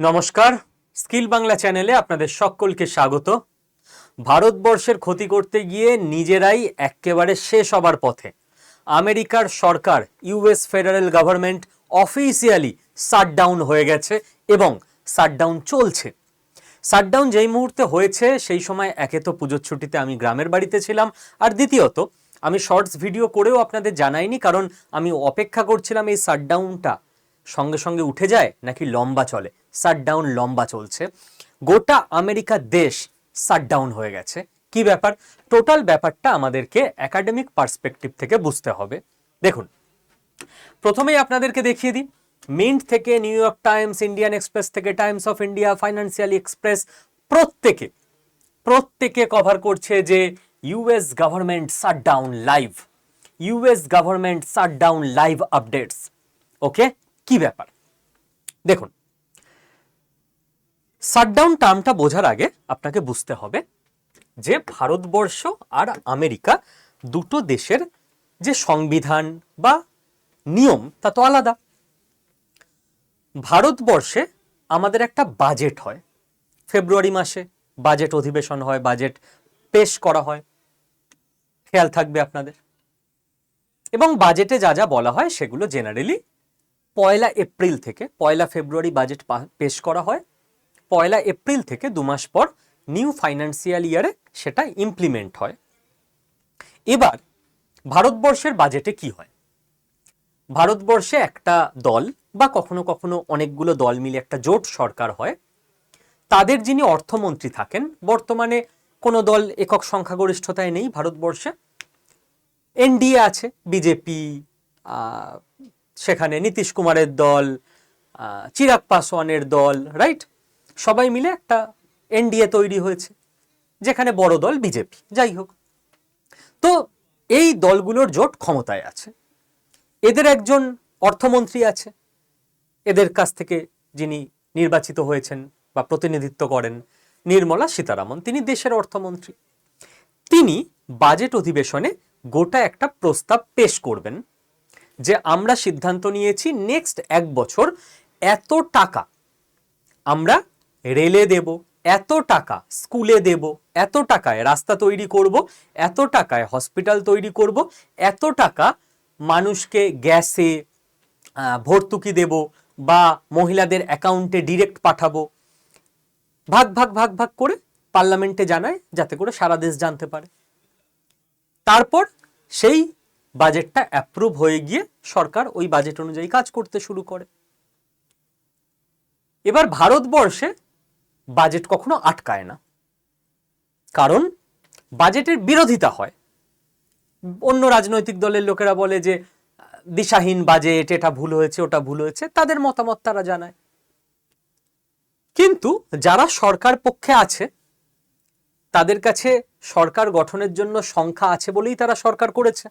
নমস্কার। স্কিল বাংলা চ্যানেলে আপনাদের সকলকে স্বাগত। ভারতবর্ষের ক্ষতি করতে গিয়ে নিজেরাই একেবারে শেষ হবার পথে। আমেরিকার সরকার US federal government officially shutdown হয়ে গেছে এবং শাটডাউন চলছে। শাটডাউন যেই মুহূর্তে হয়েছে, সেই সময় একে তো পুজোর ছুটিতে আমি গ্রামের বাড়িতে ছিলাম। আর দ্বিতীয়ত, আমি শর্টস ভিডিও করেও আপনাদের জানাইনি, কারণ আমি অপেক্ষা করছিলাম এই শাটডাউনটা সঙ্গে সঙ্গে উঠে যায় নাকি লম্বা চলে। শাটডাউন লম্বা চলছে। গোটা আমেরিকা দেশ শাটডাউন হয়ে গেছে। কি ব্যাপার? টোটাল ব্যাপারটা আমাদেরকে একাডেমিক পার্সপেক্টিভ থেকে বুঝতে হবে। দেখুন, প্রথমেই আপনাদেরকে দেখিয়ে দিই। মিন্ট থেকে New York Times Indian Express থেকে Times of India Financial Express প্রত্যেকে প্রত্যেকে কভার করছে যে US government shutdown live US government shutdown live updates okay কি ব্যাপার? দেখুন শাটডাউন টার্মটা বোঝার আগে আপনাকে বুঝতে হবে যে ভারতবর্ষ আর আমেরিকা দুটো দেশের যে সংবিধান বা নিয়ম, তা তো আলাদা। ভারতবর্ষে আমাদের একটা বাজেট হয়। ফেব্রুয়ারি মাসে বাজেট অধিবেশন হয়, বাজেট পেশ করা হয়। খেয়াল থাকবে আপনাদের। এবং বাজেটে যা যা বলা হয় সেগুলো জেনারেলি পয়লা এপ্রিল থেকে, পয়লা ফেব্রুয়ারি বাজেট পেশ করা হয়। পয়লা এপ্রিল থেকে দু মাস পর নিউ ফাইন্যান্সিয়াল ইয়ারে সেটা ইমপ্লিমেন্ট হয়। এবার ভারতবর্ষের বাজেটে কি হয়? ভারতবর্ষে একটা দল বা কখনো কখনো অনেকগুলো দল মিলে একটা জোট সরকার হয়। তাদের যিনি অর্থমন্ত্রী থাকেন, বর্তমানে কোনো দল একক সংখ্যাগরিষ্ঠতায় নেই ভারতবর্ষে। এনডিএ আছে, বিজেপি সেখানে নীতিশ কুমারের দল চিরাগ পাসওয়ানের দল, রাইট? সবাই মিলে একটা এনডিএ তৈরি হয়েছে, যেখানে বড় দল বিজেপি যাই হোক। তো এই দলগুলোর জোট ক্ষমতায় আছে। এদের একজন অর্থমন্ত্রী আছে। এদের কাছ থেকে যিনি নির্বাচিত হয়েছেন বা প্রতিনিধিত্ব করেন, নির্মলা সীতারামন, তিনি দেশের অর্থমন্ত্রী। তিনি বাজেট অধিবেশনে গোটা একটা প্রস্তাব পেশ করবেন, যে আমরা সিদ্ধান্ত নিয়েছি, নেক্সট এক বছর এত টাকা আমরা রেলে দেব, এত টাকা স্কুলে দেব, এত টাকায় রাস্তা তৈরি করব, এত টাকায় হসপিটাল তৈরি করব, এত টাকা মানুষকে গ্যাসে ভর্তুকি দেব বা মহিলাদের অ্যাকাউন্টে ডিরেক্ট পাঠাবো। ভাগ ভাগ ভাগ ভাগ করে পার্লামেন্টে জানায় যাতে করে সারা দেশ জানতে পারে। তারপর সেই বাজেটটা অ্যাপ্রুভ হয়ে গিয়ে সরকার ওই বাজেট অনুযায়ী কাজ করতে শুরু করে। এবার ভারতবর্ষে বাজেট কখনো আটকায় না। কারণ বাজেটের বিরোধিতা হয়। অন্য রাজনৈতিক দলের লোকেরা বলে যে, দিশাহীন বাজেট, এটা ভুল হয়েছে, ওটা ভুল হয়েছে, তাদের মতামত তারা জানায়। কিন্তু যারা সরকার পক্ষে আছে, তাদের কাছে সরকার গঠনের জন্য সংখ্যা আছে বলেই তারা সরকার করেছে।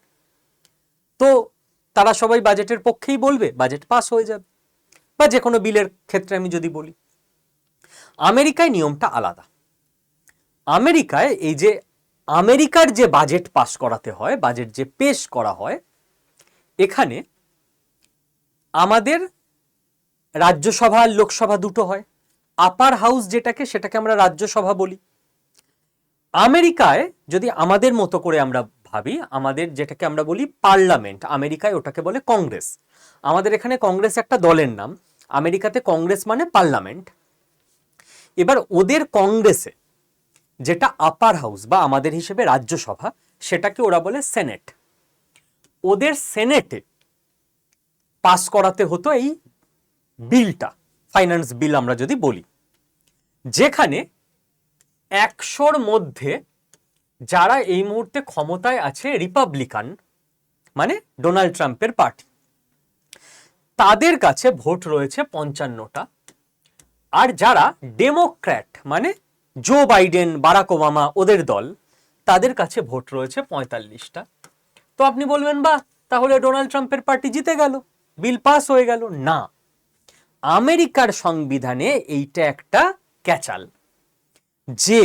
তো তারা সবাই বাজেটের পক্ষেই বলবে, বাজেট পাস হয়ে যাবে। বা যে কোনো বিলের ক্ষেত্রে আমি যদি বলি। আমেরিকায় নিয়মটা আলাদা। আমেরিকায় এই যে আমেরিকার যে বাজেট পাস করাতে হয়, বাজেট যে পেশ করা হয়, এখানে আমাদের রাজ্যসভা আর লোকসভা দুটো হয়। আপার হাউস যেটাকে সেটাকে আমরা রাজ্যসভা বলি। আমেরিকায় যদি আমাদের মতো করে আমরা ভাবি, আমাদের যেটাকে আমরা বলি পার্লামেন্ট, আমেরিকায় ওটাকে বলে কংগ্রেস। আমাদের এখানে কংগ্রেস একটা দলের নাম। আমেরিকাতে কংগ্রেস মানে পার্লামেন্ট। এবার ওদের কংগ্রেসে যেটা আপার হাউস বা আমাদের হিসেবে রাজ্যসভা, সেটাকে ওরা বলে সেনেট ওদের সেনেটে পাস করাতে হতো এই বিলটা ফাইন্যান্স বিল আমরা যদি বলি। যেখানে একশোর মধ্যে যারা এই মুহূর্তে ক্ষমতায় আছে রিপাবলিকান মানে ডোনাল্ড ট্রাম্পের পার্টি তাদের কাছে ভোট রয়েছে পঞ্চান্নটা। আর যারা ডেমোক্র্যাট মানে জো বাইডেন বারাক ওবামা ওদের দল, তাদের কাছে ভোট রয়েছে পঁয়তাল্লিশটা। তো আপনি বলবেন বা তাহলে ডোনাল্ড ট্রাম্পের পার্টি জিতে গেল। বিল পাস হয়ে গেল। না। আমেরিকার সংবিধানে এইটা একটা ক্যাচাল। যে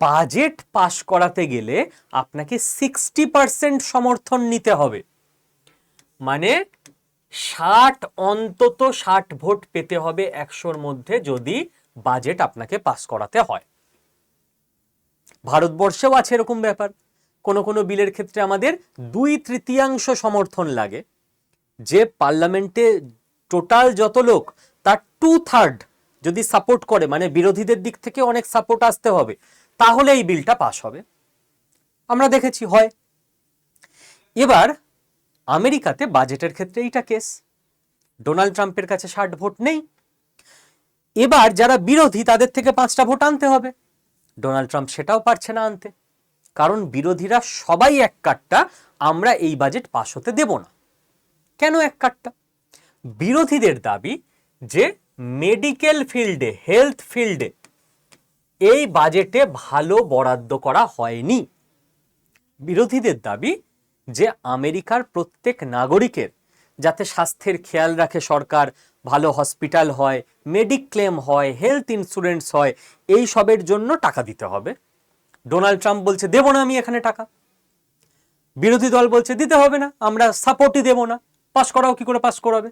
বাজেট পাশ করাতে গেলে আপনাকে সিক্সটি পার্সেন্ট সমর্থন নিতে হবে। মানে ষাট, অন্তত ষাট ভোট পেতে হবে একশোর মধ্যে যদি বাজেট আপনাকে পাস করাতে হয়। ভারতবর্ষেও আছে এরকম ব্যাপার। কোনো কোনো বিলের ক্ষেত্রে আমাদের দুই তৃতীয়াংশ সমর্থন লাগে। যে পার্লামেন্টে টোটাল যত লোক, তার টু থার্ড যদি সাপোর্ট করে মানে বিরোধীদের দিক থেকে অনেক সাপোর্ট আসতে হবে, তাহলে এই বিলটা পাস হবে। আমরা দেখেছি, হয়। এবার আমেরিকাতে বাজেটের ক্ষেত্রে এইটা কেস। ডোনাল্ড ট্রাম্পের কাছে ষাট ভোট নেই। এবার যারা বিরোধী, তাদের থেকে পাঁচটা ভোট আনতে হবে। ডোনাল্ড ট্রাম্প সেটাও পারছে না আনতে। কারণ বিরোধীরা সবাই এক কাটটা, আমরা এই বাজেট পাশ হতে দেব না। কেন এক কাটটা? বিরোধীদের দাবি যে মেডিকেল ফিল্ডে, হেলথ ফিল্ডে এই বাজেটে ভালো বরাদ্দ করা হয়নি। বিরোধীদের দাবি যে আমেরিকার প্রত্যেক নাগরিকের যাতে স্বাস্থ্যের খেয়াল রাখে সরকার, ভালো হসপিটাল হয়, মেডিক্লেম হয়, হেলথ ইন্স্যুরেন্স হয়, এই সবের জন্য টাকা দিতে হবে। ডোনাল্ড ট্রাম্প বলছে, দেব না আমি এখানে টাকা। বিরোধী দল বলছে, দিতে হবে না, আমরা সাপোর্টই দেব না। পাস করাও কি করে পাস করাবে?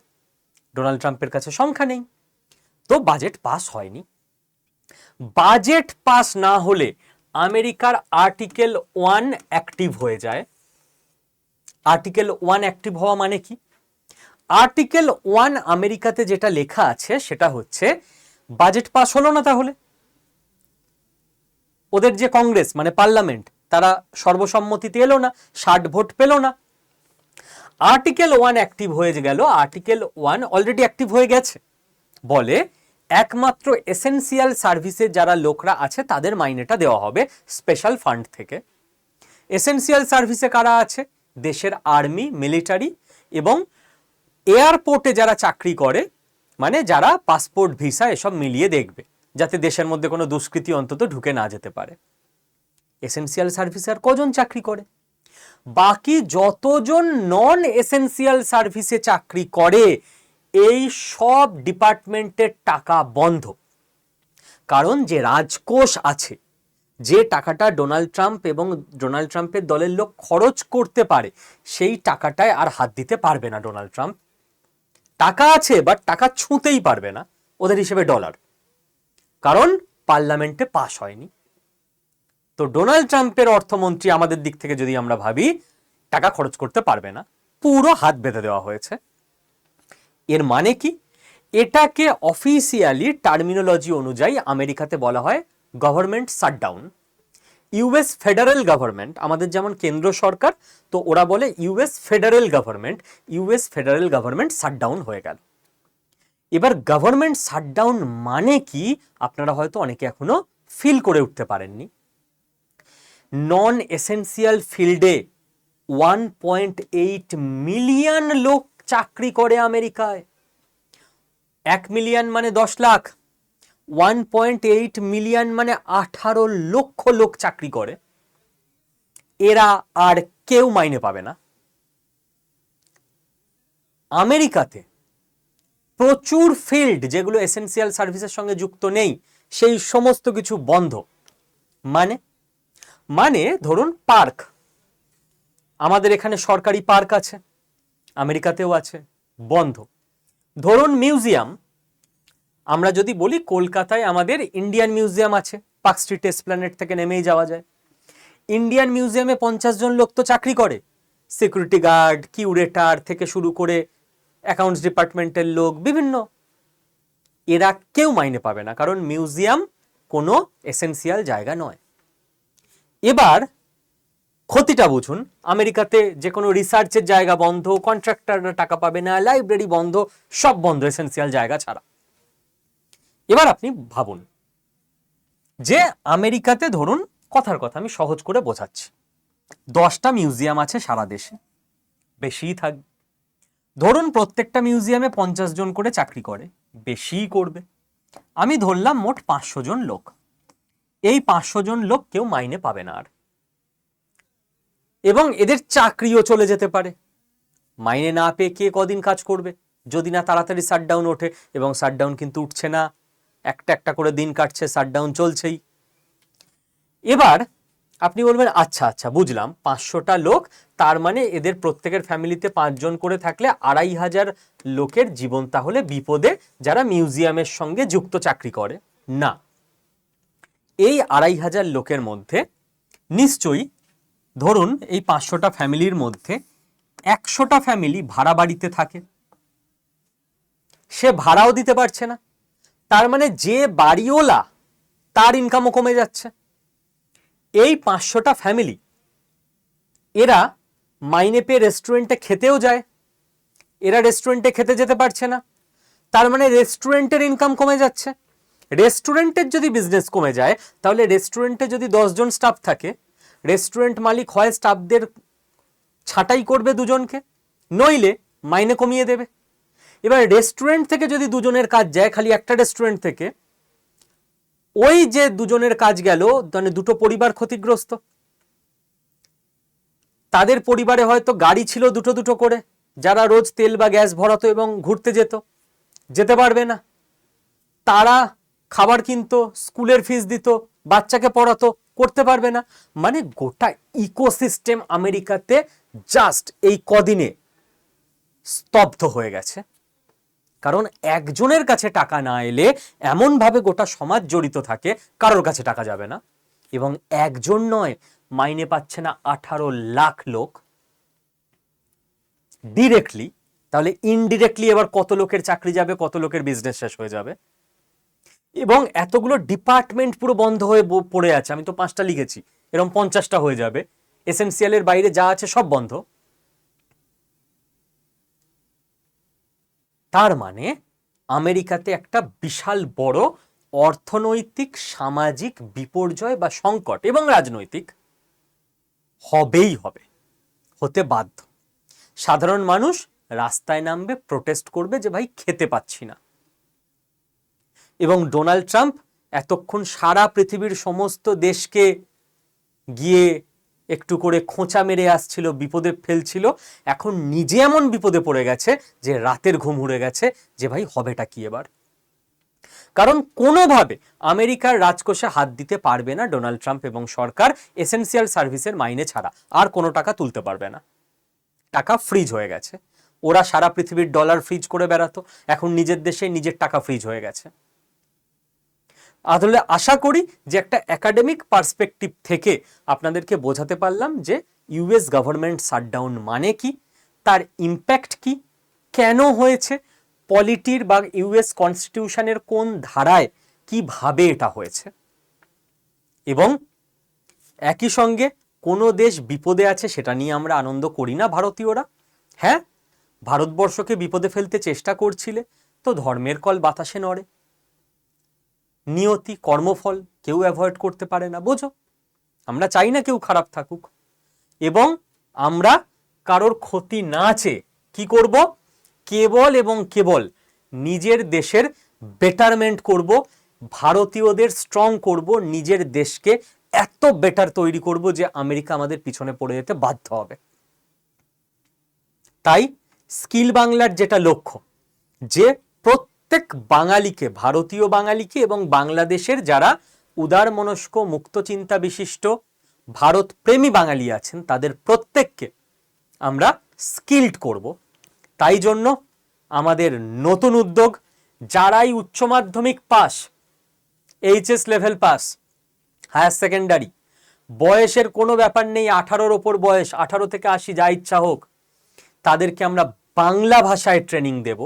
ডোনাল্ড ট্রাম্পের কাছে সংখ্যা নেই। তো বাজেট পাস হয়নি। বাজেট পাস না হলে আমেরিকার আর্টিকেল ওয়ান অ্যাক্টিভ হয়ে যায়। আর্টিকেল ওয়ান অ্যাক্টিভ হওয়া মানে কি? আর্টিকেল ওয়ান আমেরিকাতে যেটা লেখা আছে সেটা হচ্ছে বাজেট পাস হলো না তাহলে? ওদের যে কংগ্রেস মানে পার্লামেন্ট তারা সর্বসম্মতিতে এলো না, ষাট ভোট পেল না। আর্টিকেল ওয়ান অ্যাক্টিভ হয়ে গেল আর্টিকেল ওয়ান অলরেডি অ্যাক্টিভ হয়ে গেছে। বলে, একমাত্র এসেনসিয়াল সার্ভিসে যারা লোকরা আছে, তাদের মাইনেটা দেওয়া হবে স্পেশাল ফান্ড থেকে। এসেনসিয়াল সার্ভিসে কারা আছে? দেশের আর্মি, মিলিটারি এবং এয়ারপোর্টে যারা চাকরি করে মানে যারা পাসপোর্ট, ভিসা এসব মিলিয়ে দেখবে, যাতে দেশের মধ্যে কোনো দুষ্কৃতি অন্তত ঢুকে না যেতে পারে। এসেনসিয়াল সার্ভিসে আর কজন চাকরি করে? বাকি যতজন নন এসেনসিয়াল সার্ভিসে চাকরি করে, এই সব ডিপার্টমেন্টের টাকা বন্ধ। কারণ যে রাজকোষ আছে যে টাকাটা ডোনাল্ড ট্রাম্প এবং ডোনাল্ড ট্রাম্পের দলের লোক খরচ করতে পারে, সেই টাকাটায় আর হাত দিতে পারবে না ডোনাল্ড ট্রাম্প। টাকা আছে বাট টাকা ছুঁতেই পারবে না, ওদের হিসেবে ডলার। কারণ পার্লামেন্টে পাশ হয়নি। তো ডোনাল্ড ট্রাম্পের অর্থমন্ত্রী আমাদের দিক থেকে যদি আমরা ভাবি, টাকা খরচ করতে পারবে না, পুরো হাত বেঁধে দেওয়া হয়েছে। এর মানে কি? এটাকে অফিসিয়ালি টার্মিনোলজি অনুযায়ী আমেরিকাতে বলা হয় government shutdown. US federal government, আমাদের যেমন কেন্দ্র সরকার, তো ওরা বলে US federal government, US federal government shutdown হয়ে গেল। এবার গভর্নমেন্ট শাটডাউন মানে কি? আপনারা হয়তো অনেকে এখনও ফিল করে উঠতে পারেননি। নন এসেন্সিয়াল ফিল্ডে ওয়ান পয়েন্ট এইট মিলিয়ন লোক চাকরি করে আমেরিকায়। এক মিলিয়ন মানে দশ lakh. One point eight million মানে আঠারো লক্ষ লোক চাকরি করে। এরা আর কেউ মাইনে পাবে না। আমেরিকাতে প্রচুর ফিল্ড যেগুলো এসেন্সিয়াল সার্ভিসের সঙ্গে যুক্ত নেই, সেই সমস্ত কিছু বন্ধ। মানে? মানে ধরুন পার্ক। আমাদের এখানে সরকারি পার্ক আছে, আমেরিকাতেও আছে, বন্ধ। ধরুন মিউজিয়াম। আমরা যদি বলি কলকাতায় আমাদের ইন্ডিয়ান মিউজিয়াম আছে পার্ক স্ট্রিট এসপ্ল্যানেট থেকে নেমেই যাওয়া যায়। ইন্ডিয়ান মিউজিয়ামে পঞ্চাশ জন লোক তো চাকরি করে। সিকিউরিটি গার্ড কিউরেটার থেকে শুরু করে অ্যাকাউন্টস ডিপার্টমেন্টের লোক, বিভিন্ন। এরা কেউ মাইনে পাবে না, কারণ মিউজিয়াম কোনো এসেন্সিয়াল জায়গা নয়। এবার ক্ষতিটা বুঝুন, আমেরিকাতে যে কোনো রিসার্চের জায়গা বন্ধ কন্ট্রাক্টররা টাকা পাবে না লাইব্রেরি বন্ধ, সব বন্ধ এসেন্সিয়াল জায়গা ছাড়া। এবার আপনি ভাবুন, যে আমেরিকাতে ধরুন কথার কথা আমি সহজ করে বোঝাচ্ছি, দশটা মিউজিয়াম আছে সারা দেশে, বেশিই থাকবে ধরুন প্রত্যেকটা মিউজিয়ামে পঞ্চাশ জন করে চাকরি করে, বেশিই করবে, আমি ধরলাম মোট পাঁচশো জন লোক, এই পাঁচশো জন লোক কেউ মাইনে পাবে না আর, এবং এদের চাকরিও চলে যেতে পারে, মাইনে না পেয়ে কে কদিন কাজ করবে, যদি না তাড়াতাড়ি শাটডাউন ওঠে, এবং শাটডাউন কিন্তু উঠছে না একটা একটা করে দিন কাটছে শাটডাউন চলছেই। এবার আপনি বলবেন আচ্ছা আচ্ছা বুঝলাম, পাঁচশোটা লোক, তার মানে এদের প্রত্যেকের ফ্যামিলিতে পাঁচজন করে থাকলে আড়াই হাজার লোকের জীবন তাহলে বিপদে যারা মিউজিয়ামের সঙ্গে যুক্ত চাকরি করে। না। এই আড়াই হাজার লোকের মধ্যে নিশ্চয়ই, ধরুন, এই পাঁচশোটা ফ্যামিলির মধ্যে একশোটা ফ্যামিলি ভাড়া বাড়িতে থাকে। সে ভাড়াও দিতে পারছে না। তার মানে যে বাড়িওলা তার ইনকামও কমে যাচ্ছে। এই পাঁচশোটা ফ্যামিলি এরা মাইনে পেয়ে রেস্টুরেন্টে খেতেও যায়। এরা রেস্টুরেন্টে খেতে যেতে পারছে না। তার মানে রেস্টুরেন্টের ইনকাম কমে যাচ্ছে। রেস্টুরেন্টের যদি বিজনেস কমে যায়, তাহলে রেস্টুরেন্টে যদি দশজন স্টাফ থাকে রেস্টুরেন্ট মালিক হয় স্টাফদের ছাঁটাই করবে দুজনকে, নইলে মাইনে কমিয়ে দেবে। এবার রেস্টুরেন্ট থেকে যদি দুজনের কাজ যায়, খালি একটা রেস্টুরেন্ট থেকে, ওই যে দুজনের কাজ গেল মানে দুটো পরিবার ক্ষতিগ্রস্ত। তাদের পরিবারে হয়তো গাড়ি ছিল দুটো দুটো করে, যারা রোজ তেল বা গ্যাস ভরাতো এবং ঘুরতে যেত, যেতে পারবে না। তারা খাবার কিনতো, স্কুলের ফিস দিত, বাচ্চাকে পড়াতো, করতে পারবে না। মানে গোটা ইকোসিস্টেম আমেরিকাতে জাস্ট এই কদিনে স্তব্ধ হয়ে গেছে। কারণ একজনের কাছে টাকা না এলে এমনভাবে গোটা সমাজ জড়িত থাকে, কারোর কাছে টাকা যাবে না। এবং একজন নয়, মাইনে পাচ্ছে না আঠারো লাখ লোক। ডিরেক্টলি তাহলে ইনডিরেক্টলি এবার কত লোকের চাকরি যাবে, কত লোকের বিজনেস শেষ হয়ে যাবে। এবং এতগুলো ডিপার্টমেন্ট পুরো বন্ধ হয়ে পড়ে আছে। আমি তো পাঁচটা লিখেছি এরকম পঞ্চাশটা হয়ে যাবে। এসেন্সিয়ালের বাইরে যা আছে সব বন্ধ। তার মানে আমেরিকাতে একটা বিশাল বড় অর্থনৈতিক, সামাজিক বিপর্যয় বা সংকট এবং রাজনৈতিক হবেই হবে, হতে বাধ্য। সাধারণ মানুষ রাস্তায় নামবে প্রোটেস্ট করবে যে, ভাই, খেতে পাচ্ছি না। এবং ডোনাল্ড ট্রাম্প এতক্ষণ সারা পৃথিবীর সমস্ত দেশকে গিয়ে একটু করে খোঁচা মেরে আসছিল, বিপদে ফেলছিল। এখন নিজে এমন বিপদে পড়ে গেছে যে রাতের ঘুম উড়ে গেছে যে ভাই হবেটা কি এবার? কারণ কোনোভাবে আমেরিকার রাজকোষে হাত দিতে পারবে না ডোনাল্ড ট্রাম্প এবং সরকার এসেন্সিয়াল সার্ভিসের মাইনে ছাড়া, আর কোনো টাকা তুলতে পারবে না। টাকা ফ্রিজ হয়ে গেছে। ওরা সারা পৃথিবীর ডলার ফ্রিজ করে বেড়াতো। এখন নিজের দেশে নিজের টাকা ফ্রিজ হয়ে গেছে। আসলে আশা করি যে একটা একাডেমিক পার্সপেক্টিভ থেকে আপনাদেরকে বোঝাতে পারলাম যে ইউএস গভর্নমেন্ট শাটডাউন মানে কি, তার ইম্প্যাক্ট কি, কেন হয়েছে পলিটির বা ইউএস কনস্টিটিউশনের কোন ধারায় কীভাবে এটা হয়েছে। এবং একই সঙ্গে কোনো দেশ বিপদে আছে সেটা নিয়ে আমরা আনন্দ করি না ভারতীয়রা। হ্যাঁ ভারতবর্ষকে বিপদে ফেলতে চেষ্টা করছিলে, তো ধর্মের কল বাতাসে নড়ে। নিয়তি, কর্মফল কেউ অ্যাভয়েড করতে পারে না, বোঝো? আমরা চাই না কেউ খারাপ থাকুক। এবং আমরা কারোর ক্ষতি না চেয়ে কি করব? কেবল এবং কেবল নিজের দেশের বেটারমেন্ট করব, ভারতীয়দের স্ট্রং করব, নিজের দেশকে এত বেটার তৈরি করব যে আমেরিকা আমাদের পিছনে পড়ে যেতে বাধ্য হবে। তাই স্কিল বাংলার যেটা লক্ষ্য, যে প্রত্যেক বাঙালিকে, ভারতীয় বাঙালিকে এবং বাংলাদেশের যারা উদার মনস্ক মুক্ত চিন্তা বিশিষ্ট ভারত প্রেমী বাঙালি আছেন, তাদের প্রত্যেককে আমরা স্কিল্ড করব। তাই জন্য আমাদের নতুন উদ্যোগ, যারাই উচ্চ মাধ্যমিক pass, HS level pass, higher secondary, বয়সের কোনো ব্যাপার নেই, আঠারোর ওপর বয়স, আঠারো থেকে আশি যা ইচ্ছা হোক, তাদেরকে আমরা বাংলা ভাষায় ট্রেনিং দেব।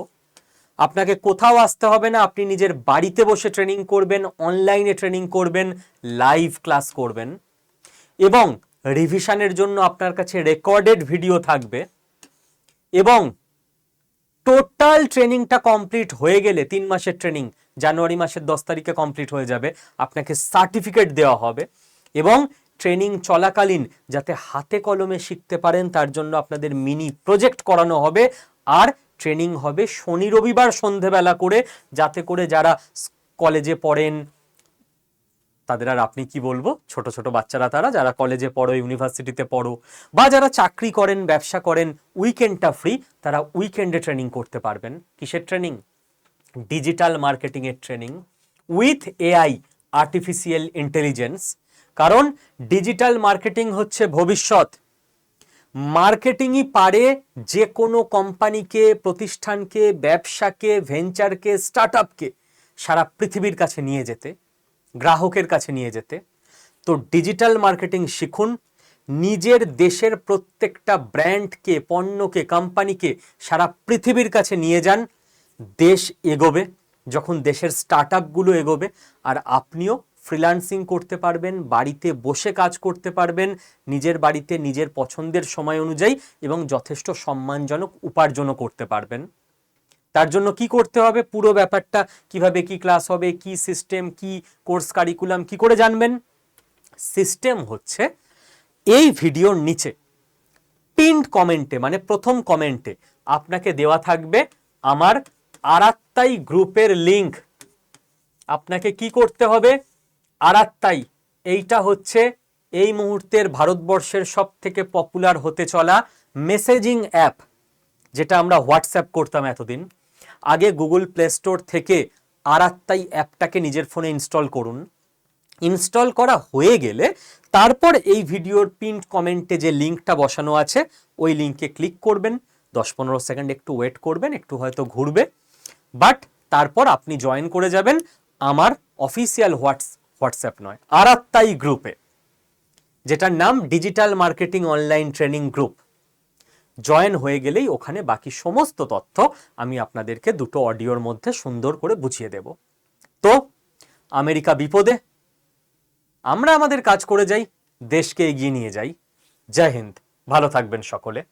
আপনাকে কোথাও আসতে হবে না, আপনি নিজের বাড়িতে বসে ট্রেনিং করবেন অনলাইনে ট্রেনিং করবেন লাইভ ক্লাস করবেন। এবং রিভিশনের জন্য আপনার কাছে রেকর্ডেড ভিডিও থাকবে। এবং টোটাল ট্রেনিংটা কমপ্লিট হয়ে গেলে, তিন মাসের ট্রেনিং জানুয়ারি মাসের দশ তারিখে কমপ্লিট হয়ে যাবে, আপনাকে সার্টিফিকেট দেওয়া হবে। এবং ট্রেনিং চলাকালীন যাতে হাতে কলমে শিখতে পারেন, তার জন্য আপনাদের মিনি প্রজেক্ট করানো হবে। আর ট্রেনিং হবে শনি রবিবার সন্ধেবেলা করে, যাতে করে যারা কলেজে পড়েন, তাদের আর আপনি কি বলব? ছোট ছোট বাচ্চারা তারা, যারা কলেজে পড়ো, ইউনিভার্সিটিতে পড়ো, বা যারা চাকরি করেন, ব্যবসা করেন, উইকেন্ডটা ফ্রি, তারা উইকেন্ডে ট্রেনিং করতে পারবেন। কিসের ট্রেনিং? ডিজিটাল মার্কেটিংয়ের training with AI, artificial intelligence. কারণ ডিজিটাল মার্কেটিং হচ্ছে ভবিষ্যৎ। মার্কেটিংই পারে যে কোনো কোম্পানিকে, প্রতিষ্ঠানকে, ব্যবসাকে, ভেঞ্চারকে স্টার্ট আপকে সারা পৃথিবীর কাছে নিয়ে যেতে, গ্রাহকের কাছে নিয়ে যেতে। তো ডিজিটাল মার্কেটিং শিখুন, নিজের দেশের প্রত্যেকটা ব্র্যান্ডকে, পণ্যকে, কোম্পানিকে সারা পৃথিবীর কাছে নিয়ে যান, দেশ এগোবে, যখন দেশের স্টার্ট আপগুলো এগোবে, আর আপনিও ফ্রিল্যান্সিং করতে পারবেন, বাড়িতে বসে কাজ করতে পারবেন, নিজের বাড়িতে নিজের পছন্দের সময় অনুযায়ী এবং যথেষ্ট সম্মানজনক উপার্জনও করতে পারবেন। তার জন্য কি করতে হবে? পুরো ব্যাপারটা, কীভাবে কি ক্লাস হবে, কি সিস্টেম কি কোর্স কারিকুলাম কি করে জানবেন? সিস্টেম হচ্ছে এই ভিডিওর নিচে পিন্ড কমেন্টে মানে প্রথম কমেন্টে আপনাকে দেওয়া থাকবে আমার আরাত্তাই গ্রুপের লিংক আপনাকে কি করতে হবে? আরাত্তাই এইটা হচ্ছে এই মুহূর্তের ভারতবর্ষের সব থেকে পপুলার হতে চলা মেসেজিং অ্যাপ যেটা আমরা হোয়াটসঅ্যাপ করতাম এতদিন। আগে গুগল প্লে স্টোর থেকে আরাত্তাই অ্যাপটাকে নিজের ফোনে ইনস্টল করুন। ইনস্টল করা হয়ে গেলে তারপর এই ভিডিওর পিন কমেন্টে যে লিঙ্কটা বসানো আছে, ওই লিঙ্কে ক্লিক করবেন। দশ পনেরো সেকেন্ড একটু ওয়েট করবেন, একটু হয়তো ঘুরবে। বাট তারপর আপনি জয়েন করে যাবেন আমার অফিসিয়াল হোয়াটস হোয়াটসঅ্যাপ নয়, আরাত্তাই গ্রুপে, যেটার নাম digital marketing online training group. Join হয়ে গেলেই ওখানে বাকি সমস্ত তথ্য আমি আপনাদেরকে দুটো অডিওর মধ্যে সুন্দর করে বুঝিয়ে দেব। তো, আমেরিকা বিপদে, আমরা আমাদের কাজ করে যাই, দেশকে এগিয়ে নিয়ে যাই। জয় হিন্দ, ভালো থাকবেন সকলে।